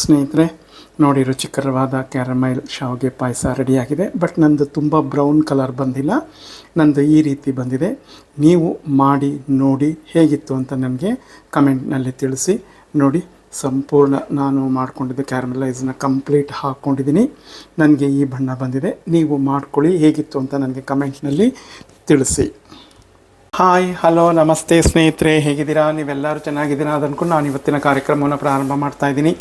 ಸ್ನೇಹಿತರೆ, ನೋಡಿ ರುಚಿಕರವಾದ ಕ್ಯಾರಮೈಲ್ ಶಾವಿಗೆ ಪಾಯಸ ರೆಡಿಯಾಗಿದೆ. ಬಟ್ ನಂದು ತುಂಬ ಬ್ರೌನ್ ಕಲರ್ ಬಂದಿಲ್ಲ. ನಂದು ಈ ರೀತಿ ಬಂದಿದೆ. ನೀವು ಮಾಡಿ, ನೋಡಿ ಹೇಗಿತ್ತು ಅಂತ ನನಗೆ ಕಮೆಂಟ್ನಲ್ಲಿ ತಿಳಿಸಿ. ನೋಡಿ, ಸಂಪೂರ್ಣ ನಾನು ಮಾಡಿಕೊಂಡಿದ್ದ ಕ್ಯಾರಮಲೈಸ್ನ ಕಂಪ್ಲೀಟ್ ಹಾಕ್ಕೊಂಡಿದ್ದೀನಿ ನನಗೆ ಈ ಬಣ್ಣ ಬಂದಿದೆ. ನೀವು ಮಾಡ್ಕೊಳ್ಳಿ ಹೇಗಿತ್ತು ಅಂತ ನನಗೆ ಕಮೆಂಟ್ನಲ್ಲಿ ತಿಳಿಸಿ. ಹಾಯ್ ಹಲೋ ನಮಸ್ತೆ ಸ್ನೇಹಿತರೆ. ಹೇಗಿದ್ದೀರಾ? ನೀವೆಲ್ಲರೂ ಚೆನ್ನಾಗಿದ್ದೀರಾ ಅದು ಅನ್ಕೊಂಡು ನಾನು ಇವತ್ತಿನ ಕಾರ್ಯಕ್ರಮವನ್ನು ಪ್ರಾರಂಭ ಮಾಡ್ತಾ ಇದ್ದೀನಿ.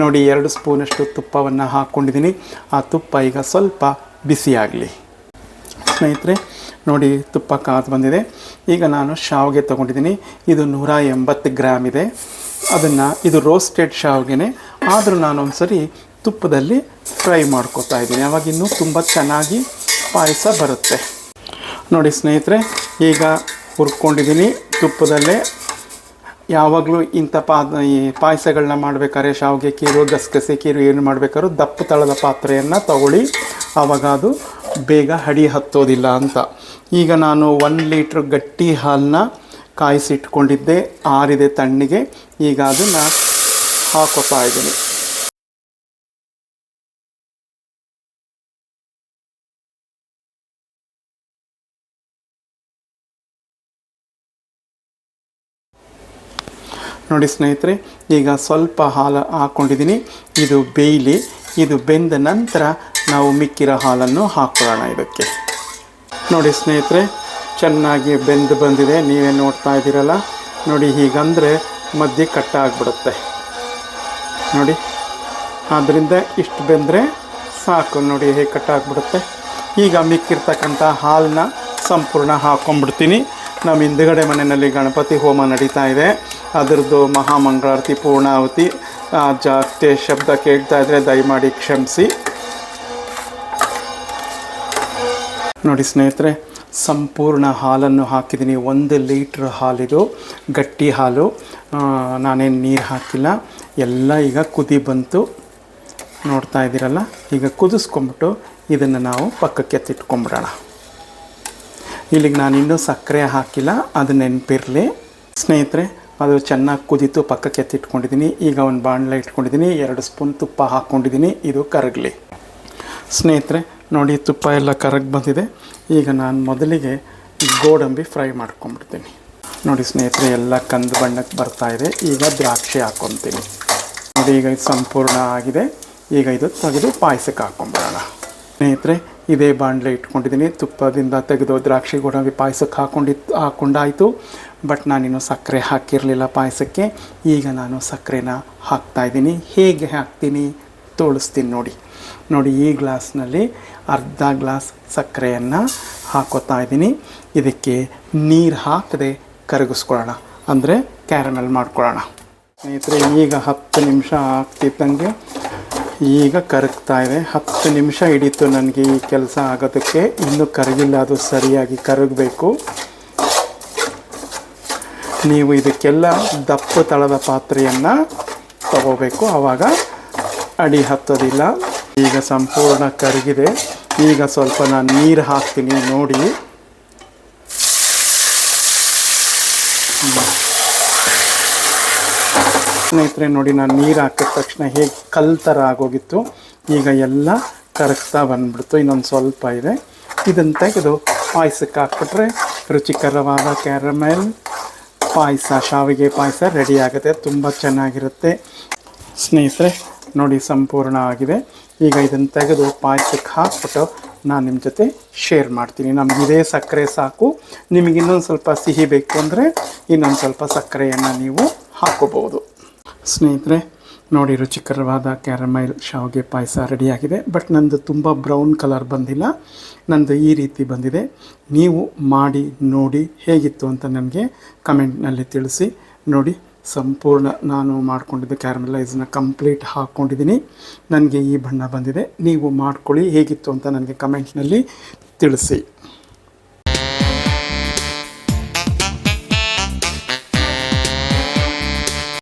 ನೋಡಿ, ಎರಡು ಸ್ಪೂನಷ್ಟು ತುಪ್ಪವನ್ನು ಹಾಕ್ಕೊಂಡಿದ್ದೀನಿ. ಆ ತುಪ್ಪ ಈಗ ಸ್ವಲ್ಪ ಬಿಸಿಯಾಗಲಿ ಸ್ನೇಹಿತರೆ, ನೋಡಿ, ತುಪ್ಪ ಕಾದು ಬಂದಿದೆ. ಈಗ ನಾನು ಶಾವಿಗೆ ತೊಗೊಂಡಿದ್ದೀನಿ. ಇದು ನೂರ ಎಂಬತ್ತು ಗ್ರಾಮ್ ಇದೆ. ಅದನ್ನು, ಇದು ರೋಸ್ಟೆಡ್ ಶಾವಿಗೆನೆ. ಆದರೂ ನಾನೊಂದು ಸರಿ ತುಪ್ಪದಲ್ಲಿ ಫ್ರೈ ಮಾಡ್ಕೊತಾ ಇದ್ದೀನಿ. ಅವಾಗ ಇನ್ನೂ ತುಂಬ ಚೆನ್ನಾಗಿ ಪಾಯಸ ಬರುತ್ತೆ. ನೋಡಿ, ಸ್ನೇಹಿತರೆ, ಈಗ ಹುರ್ಕೊಂಡಿದ್ದೀನಿ ತುಪ್ಪದಲ್ಲೇ. ಯಾವಾಗಲೂ ಇಂಥ ಪಾ, ಈ ಪಾಯಸಗಳನ್ನ ಮಾಡಬೇಕಾದ್ರೆ ಶಾವಿಗೆ ಕೀರು, ಗಸಗಸೆ ಕೀರು ಏನು ಮಾಡಬೇಕಾದ್ರೂ ದಪ್ಪ ತಳದ ಪಾತ್ರೆಯನ್ನು ತಗೊಳ್ಳಿ. ಆವಾಗ ಅದು ಬೇಗ ಹಡಿ ಹತ್ತೋದಿಲ್ಲ ಅಂತ. ಈಗ ನಾನು ಒನ್ ಲೀಟ್ರ್ ಗಟ್ಟಿ ಹಾಲನ್ನ ಕಾಯಿಸಿಟ್ಕೊಂಡಿದ್ದೆ, ಆರಿದೆ ತಣ್ಣಿಗೆ. ಈಗ ಅದನ್ನು ಹಾಕೋತಾ ಇದ್ದೀನಿ. ನೋಡಿ ಸ್ನೇಹಿತರೆ, ಈಗ ಸ್ವಲ್ಪ ಹಾಲು ಹಾಕ್ಕೊಂಡಿದ್ದೀನಿ ಇದು ಬೇಯಲಿ, ಇದು ಬೆಂದ ನಂತರ ನಾವು ಮಿಕ್ಕಿರೋ ಹಾಲನ್ನು ಹಾಕ್ಕೊಳ್ಳೋಣ ಇದಕ್ಕೆ. ನೋಡಿ ಸ್ನೇಹಿತರೆ, ಚೆನ್ನಾಗಿ ಬೆಂದು ಬಂದಿದೆ. ನೀವೇ ನೋಡ್ತಾ ಇದ್ದೀರಲ್ಲ. ನೋಡಿ, ಹೀಗಂದರೆ ಮಧ್ಯೆ ಕಟ್ಟ ಆಗಿಬಿಡುತ್ತೆ ನೋಡಿ ಆದ್ದರಿಂದ ಇಷ್ಟು ಬೆಂದರೆ ಸಾಕು. ನೋಡಿ, ಹೇಗೆ ಕಟ್ಟಾಗ್ಬಿಡುತ್ತೆ. ಈಗ ಮಿಕ್ಕಿರ್ತಕ್ಕಂಥ ಹಾಲನ್ನ ಸಂಪೂರ್ಣ ಹಾಕ್ಕೊಂಡ್ಬಿಡ್ತೀನಿ ನಮ್ಮ ಹಿಂದುಗಡೆ ಮನೆಯಲ್ಲಿ ಗಣಪತಿ ಹೋಮ ನಡೀತಾ ಇದೆ. ಅದರದ್ದು ಮಹಾಮಂಗಳಾರತಿ ಪೂರ್ಣಾವತಿ ಜಾತಿ ಶಬ್ದ ಕೇಳ್ತಾ ಇದ್ದರೆ ದಯಮಾಡಿ ಕ್ಷಮಿಸಿ. ನೋಡಿ ಸ್ನೇಹಿತರೆ, ಸಂಪೂರ್ಣ ಹಾಲನ್ನು ಹಾಕಿದ್ದೀನಿ. ಒಂದು ಲೀಟ್ರ್ ಹಾಲಿದು ಗಟ್ಟಿ ಹಾಲು. ನಾನೇನು ನೀರು ಹಾಕಿಲ್ಲ. ಎಲ್ಲ ಈಗ ಕುದಿ ಬಂತು. ನೋಡ್ತಾ ಇದ್ದೀರಲ್ಲ? ಈಗ ಕುದಿಸ್ಕೊಂಬಿಟ್ಟು ಇದನ್ನು ನಾವು ಪಕ್ಕಕ್ಕೆ ಎತ್ತಿಟ್ಕೊಂಬಿಡೋಣ. ಇಲ್ಲಿಗೆ ನಾನು ಇನ್ನೂ ಸಕ್ಕರೆ ಹಾಕಿಲ್ಲ. ಅದು ನೆನಪಿರಲಿ. ಸ್ನೇಹಿತರೆ ಅದು ಚೆನ್ನಾಗಿ ಕುದೀತು ಪಕ್ಕಕ್ಕೆ ಎತ್ತಿಟ್ಕೊಂಡಿದ್ದೀನಿ. ಈಗ ಒಂದು ಬಾಣಲೆ ಇಟ್ಕೊಂಡಿದ್ದೀನಿ. ಎರಡು ಸ್ಪೂನ್ ತುಪ್ಪ ಹಾಕ್ಕೊಂಡಿದ್ದೀನಿ. ಇದು ಕರಗಲಿ. ಸ್ನೇಹಿತರೆ, ನೋಡಿ ತುಪ್ಪ ಎಲ್ಲ ಕರಗಿ ಬಂದಿದೆ. ಈಗ ನಾನು ಮೊದಲಿಗೆ ಗೋಡಂಬಿ ಫ್ರೈ ಮಾಡ್ಕೊಂಬಿಡ್ತೀನಿ ನೋಡಿ ಸ್ನೇಹಿತರೆ, ಎಲ್ಲ ಕಂದು ಬಣ್ಣಕ್ಕೆ ಬರ್ತಾ ಇದೆ. ಈಗ ದ್ರಾಕ್ಷಿ ಹಾಕ್ಕೊತೀನಿ ನೋಡಿ, ಈಗ ಇದು ಸಂಪೂರ್ಣ ಆಗಿದೆ. ಈಗ ಇದು ತೆಗೆದು ಪಾಯಸಕ್ಕೆ ಹಾಕ್ಕೊಂಬಿಡೋಣ ಸ್ನೇಹಿತರೆ ಇದೇ ಬಾಣಲೆ ಇಟ್ಕೊಂಡಿದ್ದೀನಿ. ತುಪ್ಪದಿಂದ ತೆಗೆದು ದ್ರಾಕ್ಷಿ ಗೋಡಂಬಿ ಪಾಯಸಕ್ಕೆ ಹಾಕೊಂಡಿತ್ತು ಹಾಕೊಂಡಾಯಿತು. ಬಟ್ ನಾನಿನ್ನು ಸಕ್ಕರೆ ಹಾಕಿರಲಿಲ್ಲ ಪಾಯಸಕ್ಕೆ. ಈಗ ನಾನು ಸಕ್ಕರೆನ ಹಾಕ್ತಾಯಿದ್ದೀನಿ ಹೇಗೆ ಹಾಕ್ತೀನಿ ತೋಳಿಸ್ತೀನಿ ನೋಡಿ. ನೋಡಿ, ಈ ಗ್ಲಾಸ್ನಲ್ಲಿ ಅರ್ಧ ಗ್ಲಾಸ್ ಸಕ್ಕರೆಯನ್ನು ಹಾಕೋತಾ ಇದ್ದೀನಿ. ಇದಕ್ಕೆ ನೀರು ಹಾಕದೆ ಕರಗಿಸ್ಕೊಳ್ಳೋಣ. ಅಂದರೆ ಕ್ಯಾರಮೆಲ್ ಮಾಡ್ಕೊಳ್ಳೋಣ. ಸ್ನೇಹಿತರೆ, ಈಗ ಹತ್ತು ನಿಮಿಷ ಆಗ್ತಿದ್ದಂಗೆ ಈಗ ಕರಗ್ತಾ ಇದೆ. ಹತ್ತು ನಿಮಿಷ ಹಿಡಿತು ನನಗೆ ಈ ಕೆಲಸ ಆಗೋದಕ್ಕೆ. ಇನ್ನೂ ಕರಗಿಲ್ಲ, ಅದು ಸರಿಯಾಗಿ ಕರಗಬೇಕು. ನೀವು ಇದಕ್ಕೆಲ್ಲ ದಪ್ಪ ತಳದ ಪಾತ್ರೆಯನ್ನು ತಗೋಬೇಕು. ಆವಾಗ ಅಡಿ ಹತ್ತೋದಿಲ್ಲ. ಈಗ ಸಂಪೂರ್ಣ ಕರಗಿದೆ. ಈಗ ಸ್ವಲ್ಪ ನಾನು ನೀರು ಹಾಕ್ತೀನಿ ನೋಡಿ. ಸ್ನೇಹಿತರೆ, ನೋಡಿ ನಾನು ನೀರು ಹಾಕಿದ ತಕ್ಷಣ ಹೇಗೆ ಕಲ್ ಥರ ಆಗೋಗಿತ್ತು. ಈಗ ಎಲ್ಲ ಕರಗ್ತಾ ಬಂದ್ಬಿಡ್ತು, ಇನ್ನೊಂದು ಸ್ವಲ್ಪ ಇದೆ. ಇದನ್ನು ತೆಗೆದು ಪಾಯಸಕ್ಕೆ ಹಾಕ್ಬಿಟ್ರೆ ರುಚಿಕರವಾದ ಕ್ಯಾರಮೆಲ್, ಪಾಯಸ, ಶಾವಿಗೆ ಪಾಯಸ ರೆಡಿ ಆಗುತ್ತೆ, ತುಂಬ ಚೆನ್ನಾಗಿರುತ್ತೆ. ಸ್ನೇಹಿತರೆ, ನೋಡಿ ಸಂಪೂರ್ಣ ಆಗಿದೆ. ಈಗ ಇದನ್ನು ತೆಗೆದು ಪಾಯಸಕ್ಕೆ ಹಾಕ್ಬಿಟ್ಟು ನಾನು ನಿಮ್ಮ ಜೊತೆ ಶೇರ್ ಮಾಡ್ತೀನಿ. ನಮ್ಗೆ ಇದೇ ಸಕ್ಕರೆ ಸಾಕು. ನಿಮಗೆ ಇನ್ನೊಂದು ಸ್ವಲ್ಪ ಸಿಹಿ ಬೇಕು ಅಂದರೆ ಇನ್ನೊಂದು ಸ್ವಲ್ಪ ಸಕ್ಕರೆಯನ್ನು ನೀವು ಹಾಕೋಬೋದು ಸ್ನೇಹಿತರೆ, ನೋಡಿ ರುಚಿಕರವಾದ ಕ್ಯಾರಮೈಲ್ ಶಾವಿಗೆ ಪಾಯಸ ರೆಡಿಯಾಗಿದೆ. ಬಟ್ ನಂದು ತುಂಬ ಬ್ರೌನ್ ಕಲರ್ ಬಂದಿಲ್ಲ. ನಂದು ಈ ರೀತಿ ಬಂದಿದೆ. ನೀವು ಮಾಡಿ, ನೋಡಿ ಹೇಗಿತ್ತು ಅಂತ ನನಗೆ ಕಮೆಂಟ್ನಲ್ಲಿ ತಿಳಿಸಿ. ನೋಡಿ, ಸಂಪೂರ್ಣ ನಾನು ಮಾಡ್ಕೊಂಡಿದ್ದ ಕ್ಯಾರಮಲೈಸ್ನ ಕಂಪ್ಲೀಟ್ ಹಾಕ್ಕೊಂಡಿದ್ದೀನಿ ನನಗೆ ಈ ಬಣ್ಣ ಬಂದಿದೆ. ನೀವು ಮಾಡ್ಕೊಳ್ಳಿ ಹೇಗಿತ್ತು ಅಂತ ನನಗೆ ಕಮೆಂಟ್ನಲ್ಲಿ ತಿಳಿಸಿ.